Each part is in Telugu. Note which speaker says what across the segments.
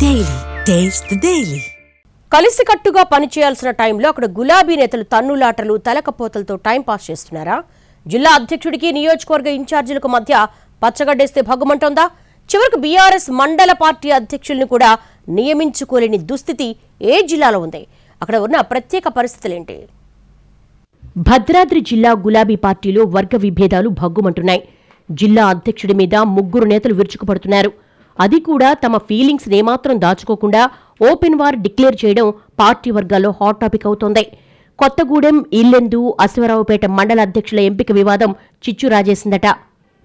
Speaker 1: డైలీ టేస్ట్ డైలీ
Speaker 2: కలిసికట్టుగా పనిచేయాల్సిన టైంలో అక్కడ గులాబీ నేతలు తన్నులాటలు తలకపోతలతో టైం పాస్ చేస్తున్నారా? జిల్లా అధ్యక్షుడికి నియోజకవర్గ ఇన్ఛార్జీలకు మధ్య పచ్చగడ్డేస్తే భగ్గుమంటోందా? చివరకు బీఆర్ఎస్ మండల పార్టీ అధ్యక్షుల్ని కూడా నియమించుకోలేని దుస్థితి ఏ జిల్లాలో ఉంది? అక్కడ ఉన్న ప్రత్యేక పరిస్థితులేంటి? భద్రాద్రి జిల్లా గులాబీ పార్టీలో వర్గ విభేదాలు భగ్గుమంటున్నాయి. జిల్లా అధ్యక్షుడి మీద ముగ్గురు నేతలు విరుచుకుపడుతున్నారు. అది కూడా తమ ఫీలింగ్స్ ఏమాత్రం దాచుకోకుండా ఓపెన్ వార్ డిక్లేర్ చేయడం పార్టీ వర్గాల్లో హాట్ టాపిక్ అవుతోంది. కొత్తగూడెం ఇల్లెందు అశ్వరావుపేట మండల అధ్యక్షుల ఎంపిక వివాదం చిచ్చు రాజేసిందట.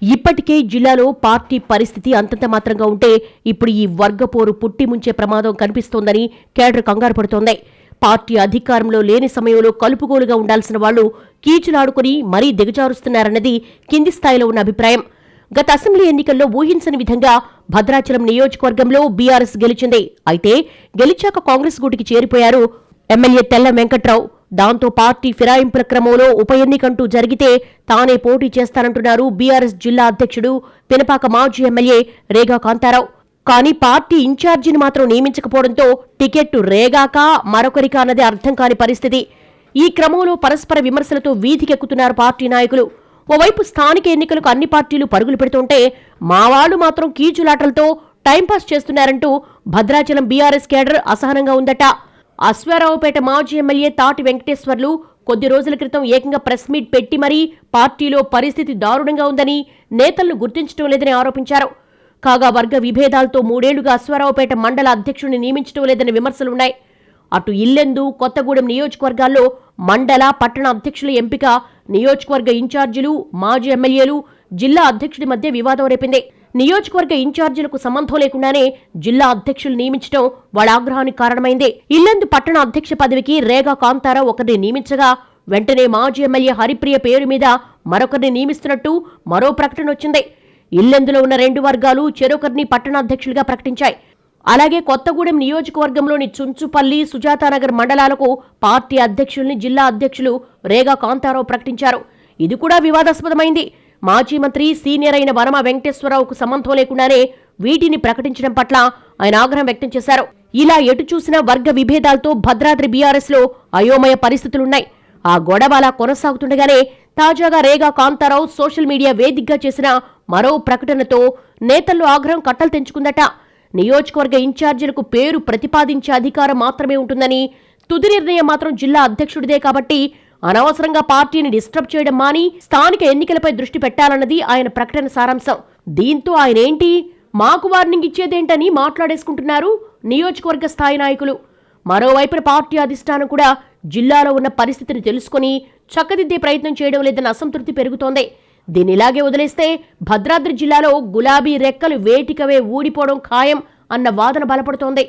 Speaker 2: ఇప్పటికే జిల్లాలో పార్టీ పరిస్థితి అంతంత మాత్రంగా ఉంటే ఇప్పుడు ఈ వర్గపోరు పుట్టి ముంచే ప్రమాదం కనిపిస్తోందని కేడర్ కంగారు పడుతోంది. పార్టీ అధికారంలో లేని సమయంలో కలుపుగోలుగా ఉండాల్సిన వాళ్ళు కీచులాడుకుని మరీ దిగజారుస్తున్నారన్నది కింది స్థాయిలో ఉన్న అభిప్రాయం. గత అసెంబ్లీ ఎన్నికల్లో ఊహించని విధంగా భద్రాచలం నియోజకవర్గంలో బీఆర్ఎస్ గెలిచింది. అయితే గెలిచాక కాంగ్రెస్ గూటికి చేరిపోయారు ఎమ్మెల్యే తెల్ల వెంకట్రావు. దాంతో పార్టీ ఫిరాయింపుల క్రమంలో ఉప ఎన్నికంటూ జరిగితే తానే పోటీ చేస్తానంటున్నారు బీఆర్ఎస్ జిల్లా అధ్యక్షుడు పినపాక మాజీ ఎమ్మెల్యే రేగా కాంతారావు. కానీ పార్టీ ఇన్ఛార్జిని మాత్రం నియమించకపోవడంతో టికెట్టు రేగాక మరొకరికా అన్నది అర్థం కాని పరిస్థితి. ఈ క్రమంలో పరస్పర విమర్శలతో వీధికెక్కుతున్నారు పార్టీ నాయకులు. ఓవైపు స్థానిక ఎన్నికలకు అన్ని పార్టీలు పరుగులు పెడుతుంటే మావాళ్ళు మాత్రం కీచులాటలతో టైంపాస్ చేస్తున్నారంటూ భద్రాచలం బీఆర్ఎస్ కేడర్ అసహనంగా ఉందట. అశ్వారావుపేట మాజీ ఎమ్మెల్యే తాటి వెంకటేశ్వర్లు కొద్ది రోజుల క్రితం ఏకంగా ప్రెస్ మీట్ పెట్టి మరీ పార్టీలో పరిస్థితి దారుణంగా ఉందని నేతలను గుర్తించడం లేదని ఆరోపించారు. కాగా వర్గ విభేదాలతో మూడేళ్ళుగా అశ్వారావుపేట మండల అధ్యక్షుడిని నియమించడం లేదని విమర్శలున్నాయి. అటు ఇల్లెందు కొత్తగూడెం నియోజకవర్గాల్లో మండల పట్టణ అధ్యక్షుల ఎంపిక నియోజకవర్గ ఇన్ఛార్జీలు మాజీ ఎమ్మెల్యేలు జిల్లా అధ్యక్షుడి మధ్య వివాదం రేపింది. నియోజకవర్గ ఇన్ఛార్జీలకు సంబంధం లేకుండానే జిల్లా అధ్యక్షులు నియమించడం వాళ్ళ ఆగ్రహానికి కారణమైంది. ఇల్లందు పట్టణ అధ్యక్ష పదవికి రేగా కాంతారావు ఒకరిని నియమించగా వెంటనే మాజీ ఎమ్మెల్యే హరిప్రియ పేరు మీద మరొకరిని నియమిస్తున్నట్టు మరో ప్రకటన వచ్చింది. ఇల్లెందులో ఉన్న రెండు వర్గాలు చెరొకరిని పట్టణాధ్యక్షులుగా ప్రకటించాయి. అలాగే కొత్తగూడెం నియోజకవర్గంలోని చుంచుపల్లి సుజాతానగర్ మండలాలకు పార్టీ అధ్యక్షుల్ని జిల్లా అధ్యక్షులు రేగా కాంతారావు ప్రకటించారు. ఇది కూడా వివాదాస్పదమైంది. మాజీ మంత్రి సీనియర్ అయిన వనమ వెంకటేశ్వరరావుకు సంబంధం లేకుండానే వీటిని ప్రకటించడం పట్ల ఆయన ఆగ్రహం వ్యక్తం చేశారు. ఇలా ఎటు చూసినా వర్గ విభేదాలతో భద్రాద్రి బీఆర్ఎస్లో అయోమయ పరిస్థితులున్నాయి. ఆ గొడవ అలా కొనసాగుతుండగానే తాజాగా రేగా కాంతారావు సోషల్ మీడియా వేదికగా చేసిన మరో ప్రకటనతో నేతల్లో ఆగ్రహం కట్టలు తెంచుకుందట. నియోజకవర్గ ఇన్ఛార్జీలకు పేరు ప్రతిపాదించే అధికారం మాత్రమే ఉంటుందని తుది నిర్ణయం మాత్రం జిల్లా అధ్యక్షుడిదే కాబట్టి అనవసరంగా పార్టీని డిస్టర్బ్ చేయడం మాని స్థానిక ఎన్నికలపై దృష్టి పెట్టాలన్నది ఆయన ప్రకటన సారాంశం. దీంతో ఆయన ఏంటి మాకు వార్నింగ్ ఇచ్చేదేంటని మాట్లాడేసుకుంటున్నారు నియోజకవర్గ స్థాయి నాయకులు. మరోవైపున పార్టీ అధిష్టానం కూడా జిల్లాలో ఉన్న పరిస్థితిని తెలుసుకుని చక్కదిద్దే ప్రయత్నం చేయడం లేదన్న అసంతృప్తి పెరుగుతోంది. దీన్ని ఇలాగే వదిలేస్తే భద్రాద్రి జిల్లాలో గులాబీ రెక్కలు వేటికవే ఊడిపోవడం ఖాయం అన్న వాదన బలపడుతోంది.